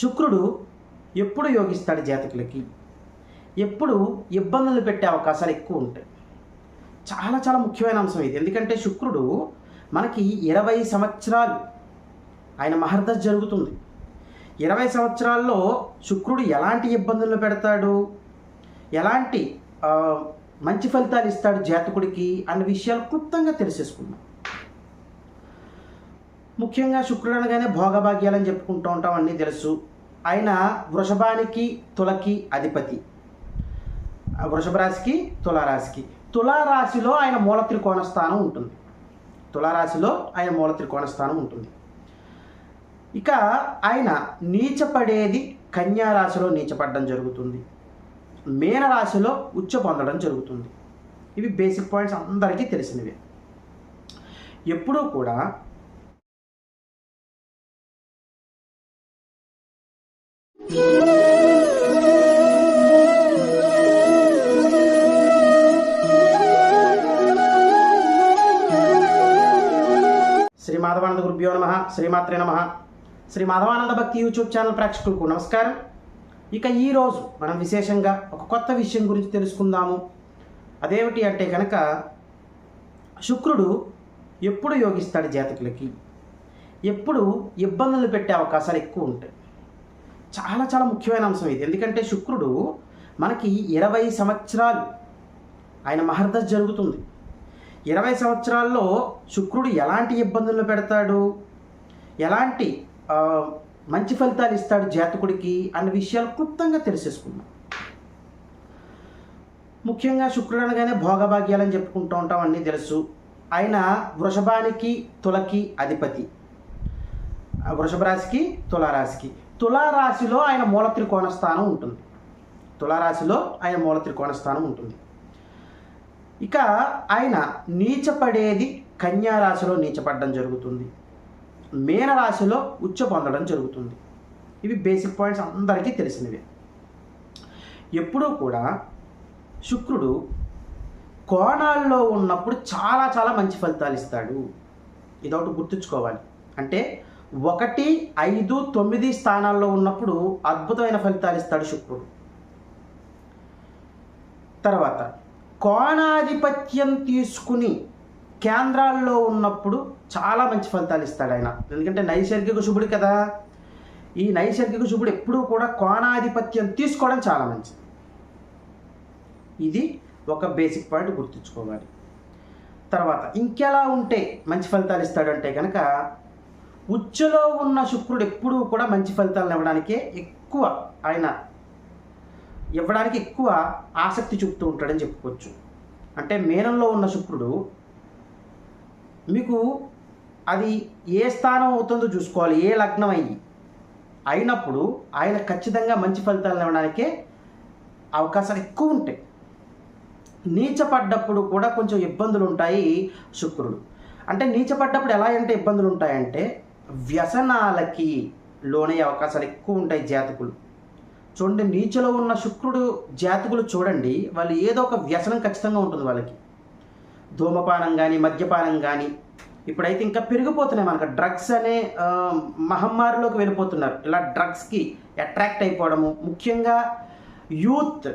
శుక్రుడు ఎప్పుడు యోగిస్తాడు జాతకులకి? ఎప్పుడు ఇబ్బందులు పెట్టే అవకాశాలు ఎక్కువ ఉంటాయి. చాలా చాలా ముఖ్యమైన అంశం ఇది. ఎందుకంటే శుక్రుడు మనకి ఇరవై సంవత్సరాలు ఆయన మహర్దశ జరుగుతుంది. ఇరవై సంవత్సరాల్లో శుక్రుడు ఎలాంటి ఇబ్బందులు పెడతాడు? ఎలాంటి మంచి ఫలితాలు ఇస్తాడు జాతకుడికి? అన్న విషయాలు క్లుప్తంగా తెలిసేసుకున్నాం ముఖ్యంగా శుక్రుడు అనగానే భోగభాగ్యాలని చెప్పుకుంటూ ఉంటాం అన్నీ తెలుసు. ఆయన వృషభానికి తులకి అధిపతి. వృషభరాశికి వృషభ రాశికి తులారాశికి. తులారాశిలో ఆయన మూల త్రికోణ స్థానం ఉంటుంది. తులారాశిలో ఆయన మూల త్రికోణ స్థానం ఉంటుంది. ఇక ఆయన నీచపడేది కన్యారాశిలో నీచపడడం జరుగుతుంది. మీనరాశిలో ఉచ్చ పొందడం జరుగుతుంది. ఇవి బేసిక్ పాయింట్స్ అందరికీ తెలిసినవి. ఎప్పుడూ కూడా శ్రీ మాధవానంద గురుభ్యో నమ శ్రీమాత్రే నమ. శ్రీ మాధవానంద భక్తి యూట్యూబ్ ఛానల్ ప్రేక్షకులకు నమస్కారం. ఇక ఈరోజు మనం విశేషంగా ఒక కొత్త విషయం గురించి తెలుసుకుందాము. అదేమిటి అంటే కనుక శుక్రుడు ఎప్పుడు యోగిస్తాడు జాతకులకి? ఎప్పుడు ఇబ్బందులు పెట్టే అవకాశాలు ఎక్కువ ఉంటాయి. చాలా చాలా ముఖ్యమైన అంశం ఇది. ఎందుకంటే శుక్రుడు మనకి ఇరవై సంవత్సరాలు ఆయన మహర్దశ జరుగుతుంది. ఇరవై సంవత్సరాల్లో శుక్రుడు ఎలాంటి ఇబ్బందులు పెడతాడు? ఎలాంటి మంచి ఫలితాలు ఇస్తాడు జాతకుడికి అన్న విషయాలు క్లుప్తంగా తెలిసేసుకున్నాం ముఖ్యంగా శుక్రుడు అనగానే భోగభాగ్యాలని చెప్పుకుంటూ ఉంటాం అన్నీ తెలుసు. ఆయన వృషభానికి తులకి అధిపతి. ఆ వృషభ రాశికి తులారాశికి. తులారాశిలో ఆయన మూల త్రికోణ స్థానం ఉంటుంది. తులారాశిలో ఆయన మూల త్రికోణ స్థానం ఉంటుంది. ఇక ఆయన నీచపడేది కన్యారాశిలో నీచపడడం జరుగుతుంది. మీనరాశిలో ఉచ్చ పొందడం జరుగుతుంది. ఇవి బేసిక్ పాయింట్స్ అందరికీ తెలిసినవి. ఎప్పుడూ కూడా శుక్రుడు కోణాల్లో ఉన్నప్పుడు చాలా చాలా మంచి ఫలితాలు ఇస్తాడు. ఇదొకటి గుర్తుంచుకోవాలి. అంటే ఒకటి ఐదు తొమ్మిది స్థానాల్లో ఉన్నప్పుడు అద్భుతమైన ఫలితాలు ఇస్తాడు శుక్రుడు. తర్వాత కోణాధిపత్యం తీసుకుని కేంద్రాల్లో ఉన్నప్పుడు చాలా మంచి ఫలితాలు ఇస్తాడు ఆయన. ఎందుకంటే నైసర్గిక శుభుడు కదా. ఈ నైసర్గిక శుభుడు ఎప్పుడూ కూడా కోణాధిపత్యం తీసుకోవడం చాలా మంచిది. ఇది ఒక బేసిక్ పాయింట్ గుర్తుంచుకోవాలి. తర్వాత ఇంకెలా ఉంటే మంచి ఫలితాలు ఇస్తాడంటే కనుక ఉచ్చులో ఉన్న శుక్రుడు ఎప్పుడూ కూడా మంచి ఫలితాలను ఇవ్వడానికే ఎక్కువ ఆయన ఇవ్వడానికి ఎక్కువ ఆసక్తి చూపుతూ ఉంటాడని చెప్పుకోవచ్చు. అంటే మేనంలో ఉన్న శుక్రుడు మీకు అది ఏ స్థానం అవుతుందో చూసుకోవాలి ఏ లగ్నం అయ్యి అయినప్పుడు ఆయన ఖచ్చితంగా మంచి ఫలితాలను ఇవ్వడానికే అవకాశాలు ఎక్కువ ఉంటాయి. నీచపడ్డప్పుడు కూడా కొంచెం ఇబ్బందులు ఉంటాయి శుక్రుడు. అంటే నీచపడ్డప్పుడు ఎలా అంటే ఇబ్బందులు ఉంటాయంటే వ్యసనాలకి లోనయ్యే అవకాశాలు ఎక్కువ ఉంటాయి జాతకులు. చూడండి నీచలో ఉన్న శుక్రుడు జాతకులు చూడండి వాళ్ళు ఏదో ఒక వ్యసనం ఖచ్చితంగా ఉంటుంది వాళ్ళకి. ధూమపానం కానీ మద్యపానం కానీ ఇప్పుడైతే ఇంకా పెరిగిపోతున్నాయి మనకు. డ్రగ్స్ అనే మహమ్మారిలోకి వెళ్ళిపోతున్నారు. ఇలా డ్రగ్స్కి అట్రాక్ట్ అయిపోవడము. ముఖ్యంగా యూత్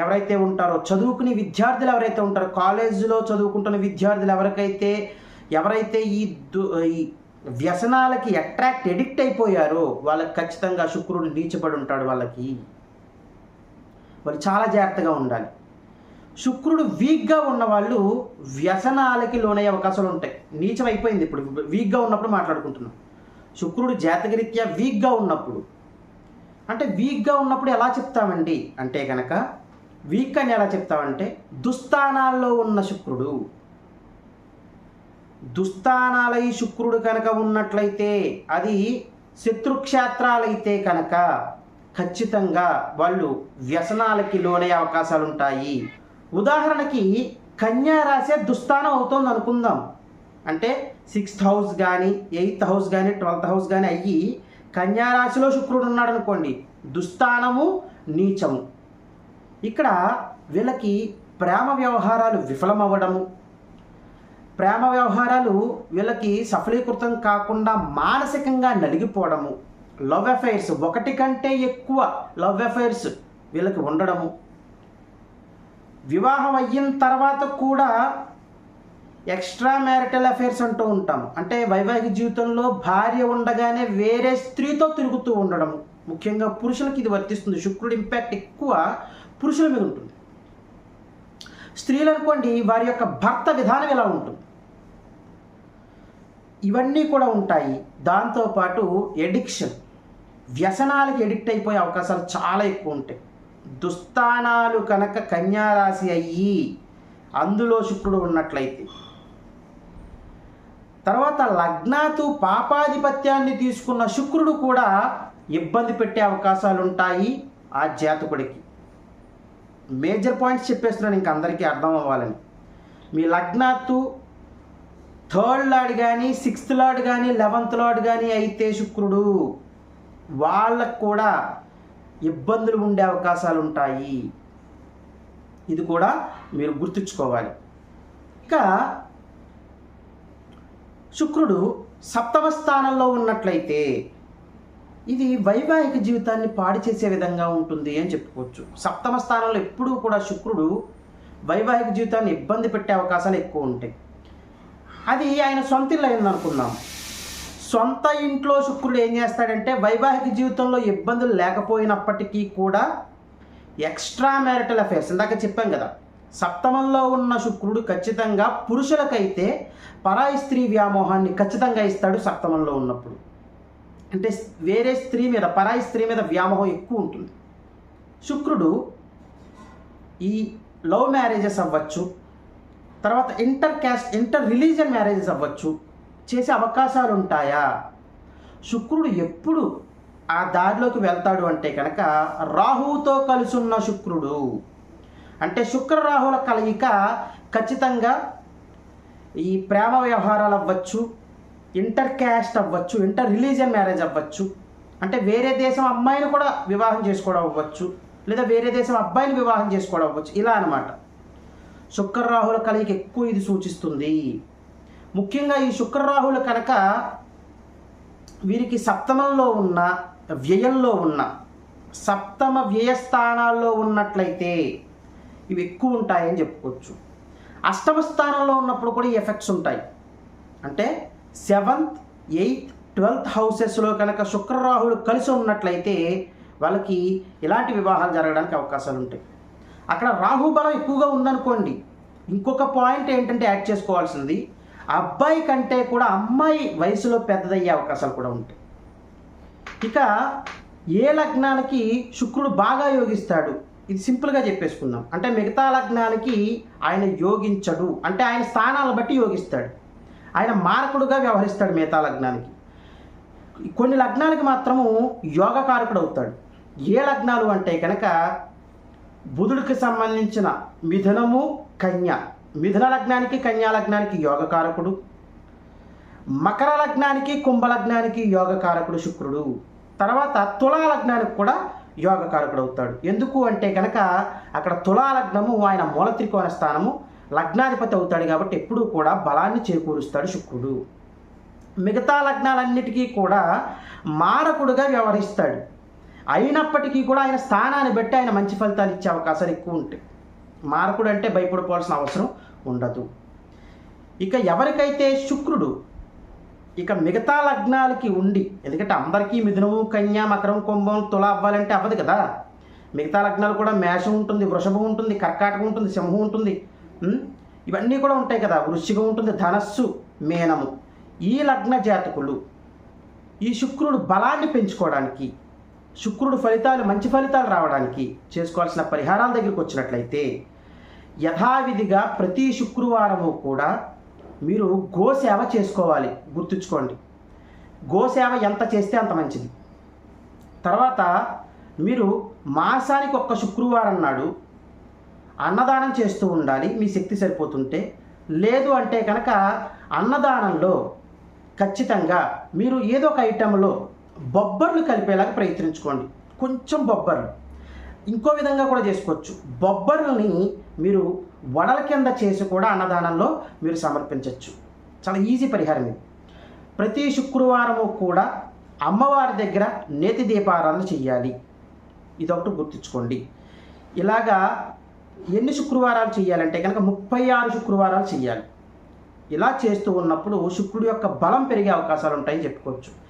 ఎవరైతే ఉంటారో చదువుకునే విద్యార్థులు ఎవరైతే ఉంటారో కాలేజీలో చదువుకుంటున్న విద్యార్థులు ఎవరికైతే ఎవరైతే ఈ దు ఈ వ్యసనాలకి అట్రాక్ట్ ఎడిక్ట్ అయిపోయారో. వాళ్ళకి ఖచ్చితంగా శుక్రుడు నీచబడి ఉంటాడు వాళ్ళకి. వాళ్ళు చాలా జాగ్రత్తగా ఉండాలి. శుక్రుడు వీక్గా ఉన్న వాళ్ళు వ్యసనాలకి లోనయ్యే అవకాశాలు ఉంటాయి. నీచం అయిపోయింది ఇప్పుడు. వీక్గా ఉన్నప్పుడు మాట్లాడుకుంటున్నాం. శుక్రుడు జాతకరీత్యా వీక్గా ఉన్నప్పుడు. అంటే వీక్గా ఉన్నప్పుడు ఎలా చెప్తామండి? అంటే కనుక వీక్ అని ఎలా చెప్తామంటే దుస్థానాల్లో ఉన్న శుక్రుడు. దుస్థానాలై శుక్రుడు కనుక ఉన్నట్లయితే అది శత్రుక్షేత్రాలైతే కనుక ఖచ్చితంగా వాళ్ళు వ్యసనాలకి లోనే అవకాశాలు ఉంటాయి ఉదాహరణకి కన్యా రాసే దుస్థానం అవుతుంది అనుకుందాం అంటే సిక్స్త్ హౌస్ కానీ ఎయిత్ హౌస్ కానీ ట్వెల్త్ హౌస్ కానీ అయ్యి కన్యా రాశిలో శుక్రుడు ఉన్నాడు అనుకోండి దుస్థానము నీచము. ఇక్కడ వీళ్ళకి ప్రేమ వ్యవహారాలు విఫలమవ్వడము ప్రేమ వ్యవహారాలు వీళ్ళకి సఫలీకృతం కాకుండా మానసికంగా నలిగిపోవడము. లవ్ అఫైర్స్ ఒకటి కంటే ఎక్కువ లవ్ అఫైర్స్ వీళ్ళకి ఉండడము. వివాహం అయిన తర్వాత కూడా ఎక్స్ట్రా మ్యారిటల్ అఫైర్స్ అంటూ ఉంటాం అంటే వైవాహిక జీవితంలో భార్య ఉండగానే వేరే స్త్రీతో తిరుగుతూ ఉండడం ముఖ్యంగా పురుషులకి ఇది వర్తిస్తుంది. శుక్రుడి ఇంపాక్ట్ ఎక్కువ పురుషుల మీద ఉంటుంది. స్త్రీలు అనుకోండి వారి యొక్క భర్త విధానం ఇలా ఉంటుంది? ఇవన్నీ కూడా ఉంటాయి. దాంతోపాటు ఎడిక్షన్. వ్యసనాలకి ఎడిక్ట్ అయిపోయే అవకాశాలు చాలా ఎక్కువ ఉంటాయి. దుస్థానాలు కనుక కన్యారాశి అయ్యి అందులో శుక్రుడు ఉన్నట్లయితే. తర్వాత లగ్నాతు పాపాధిపత్యాన్ని తీసుకున్న శుక్రుడు కూడా ఇబ్బంది పెట్టే అవకాశాలు ఉంటాయి ఆ జాతకుడికి. మేజర్ పాయింట్స్ చెప్పేస్తున్నాను ఇంక అందరికీ అర్థం అవ్వాలని. మీ లగ్నాత్తు థర్డ్ లాడ్ కానీ సిక్స్త్ లాడ్ కానీ లెవెంత్ లాడ్ కానీ అయితే శుక్రుడు వాళ్ళకు కూడా ఇబ్బందులు ఉండే అవకాశాలు ఉంటాయి ఇది కూడా మీరు గుర్తుంచుకోవాలి. ఇక శుక్రుడు సప్తమ స్థానంలో ఉన్నట్లయితే ఇది వైవాహిక జీవితాన్ని పాడు చేసే విధంగా ఉంటుంది అని చెప్పుకోవచ్చు. సప్తమ స్థానంలో ఎప్పుడూ కూడా శుక్రుడు వైవాహిక జీవితాన్ని ఇబ్బంది పెట్టే అవకాశాలు ఎక్కువ ఉంటాయి. అది ఆయన సొంత ఇల్లు అయింది అనుకుందాం. సొంత ఇంట్లో శుక్రుడు ఏం చేస్తాడంటే వైవాహిక జీవితంలో ఇబ్బందులు లేకపోయినప్పటికీ కూడా ఎక్స్ట్రా మ్యారిటల్ అఫేర్స్ ఇందాక చెప్పాం కదా సప్తమంలో ఉన్న శుక్రుడు ఖచ్చితంగా పురుషులకైతే పరాయి స్త్రీ వ్యామోహాన్ని ఖచ్చితంగా ఇస్తాడు సప్తమంలో ఉన్నప్పుడు. అంటే వేరే స్త్రీ మీద పరాయి స్త్రీ మీద వ్యామోహం ఎక్కువ ఉంటుంది. శుక్రుడు ఈ లవ్ మ్యారేజెస్ అవ్వచ్చు తర్వాత inter caste inter religion marriages అవ్వచ్చు. చేసే అవకాశాలు ఉంటాయా శుక్రుడు ఎప్పుడు ఆ దారిలోకి వెళ్తాడు అంటే కనుక రాహువుతో ఉన్న శుక్రుడు. అంటే శుక్ర రాహుల కలయిక ఖచ్చితంగా ఈ ప్రేమ వ్యవహారాలు అవ్వచ్చు ఇంటర్ క్యాస్ట్ అవ్వచ్చు ఇంటర్ రిలీజియన్ మ్యారేజ్ అవ్వచ్చు. అంటే వేరే దేశం అమ్మాయిని కూడా వివాహం చేసుకోవడం అవ్వచ్చు లేదా వేరే దేశం అబ్బాయిని వివాహం చేసుకోవడం అవ్వచ్చు. ఇలా అనమాట శుక్రరాహుల కలయిక ఎక్కువ ఇది సూచిస్తుంది. ముఖ్యంగా ఈ శుక్రరాహులు కనుక వీరికి సప్తమంలో ఉన్న వ్యయంలో ఉన్న సప్తమ వ్యయస్థానాల్లో ఉన్నట్లయితే ఇవి ఎక్కువ ఉంటాయని చెప్పుకోవచ్చు. అష్టమ స్థానంలో ఉన్నప్పుడు కూడా ఈ ఎఫెక్ట్స్ ఉంటాయి. అంటే సెవెంత్ ఎయిత్ ట్వెల్త్ హౌసెస్లో కనుక శుక్రరాహులు కలిసి ఉన్నట్లయితే వాళ్ళకి ఇలాంటి వివాహాలు జరగడానికి అవకాశాలు ఉంటాయి. అక్కడ రాహుబలం ఎక్కువగా ఉందనుకోండి ఇంకొక పాయింట్ ఏంటంటే యాడ్ చేసుకోవాల్సింది. అబ్బాయి కంటే కూడా అమ్మాయి వయసులో పెద్దదయ్యే అవకాశాలు కూడా ఉంటాయి. ఇక ఏ లగ్నానికి శుక్రుడు బాగా యోగిస్తాడు? ఇది సింపుల్గా చెప్పేసుకుందాం. అంటే మిగతా లగ్నానికి ఆయన యోగించడు. అంటే ఆయన స్థానాలను బట్టి యోగిస్తాడు. ఆయన మారకుడుగా వ్యవహరిస్తాడు మిగతా లగ్నానికి. కొన్ని లగ్నాలకి మాత్రము యోగకారకుడు అవుతాడు. ఏ లగ్నాలు అంటే కనుక బుధుడికి సంబంధించిన మిథునము కన్య మిథున లగ్నానికి కన్యా లగ్నానికి యోగకారకుడు మకర లగ్నానికి కుంభలగ్నానికి యోగకారకుడు శుక్రుడు. తర్వాత తులా లగ్నానికి కూడా యోగకారకుడు అవుతాడు. ఎందుకు అంటే కనుక అక్కడ తులా లగ్నము ఆయన మూల త్రికోణ స్థానము లగ్నాధిపతి అవుతాడు కాబట్టి ఎప్పుడూ కూడా బలాన్ని చేకూరుస్తాడు శుక్రుడు. మిగతా లగ్నాలన్నిటికీ కూడా మారకుడుగా వ్యవహరిస్తాడు. అయినప్పటికీ కూడా ఆయన స్థానాన్ని బట్టి ఆయన మంచి ఫలితాలు ఇచ్చే అవకాశాలు ఎక్కువ ఉంటాయి. మార్పుడు అంటే భయపడిపోవాల్సిన అవసరం ఉండదు. ఇక ఎవరికైతే శుక్రుడు ఇక మిగతా లగ్నాలకి ఉండి ఎందుకంటే అందరికీ మిథునము కన్యా మకరం కుంభం తుల అవ్వాలంటే అవ్వదు కదా. మిగతా లగ్నాలు కూడా మేషం ఉంటుంది వృషభం ఉంటుంది కర్కాటకం ఉంటుంది సింహం ఉంటుంది. ఇవన్నీ కూడా ఉంటాయి కదా. వృశ్చికం ఉంటుంది ధనస్సు మేనము. ఈ లగ్న జాతకులు ఈ శుక్రుడు బలాన్ని పెంచుకోవడానికి శుక్రుడు ఫలితాలు మంచి ఫలితాలు రావడానికి చేసుకోవాల్సిన పరిహారాల దగ్గరికి వచ్చినట్లయితే యథావిధిగా ప్రతి శుక్రవారము కూడా మీరు గోసేవ చేసుకోవాలి. గుర్తుంచుకోండి. గోసేవ ఎంత చేస్తే అంత మంచిది. తర్వాత మీరు మాసానికి ఒక్క శుక్రవారం నాడు అన్నదానం చేస్తూ ఉండాలి. మీ శక్తి సరిపోతుంటే. లేదు అంటే కనుక అన్నదానంలో ఖచ్చితంగా మీరు ఏదో ఒక ఐటెంలో బొబ్బర్లు కలిపేలాగా ప్రయత్నించుకోండి. కొంచెం బొబ్బర్లు. ఇంకో విధంగా కూడా చేసుకోవచ్చు. బొబ్బర్లని మీరు వడల కింద చేసి కూడా అన్నదానంలో మీరు సమర్పించవచ్చు. చాలా ఈజీ పరిహారం ఇది. ప్రతి శుక్రవారము కూడా అమ్మవారి దగ్గర నేతి దీపారాధన చెయ్యాలి ఇదొకటి గుర్తుంచుకోండి. ఇలాగా ఎన్ని శుక్రవారాలు చేయాలంటే కనుక ముప్పై ఆరు శుక్రవారాలు చేయాలి. ఇలా చేస్తూ ఉన్నప్పుడు శుక్రుడి యొక్క బలం పెరిగే అవకాశాలు ఉంటాయని చెప్పుకోవచ్చు.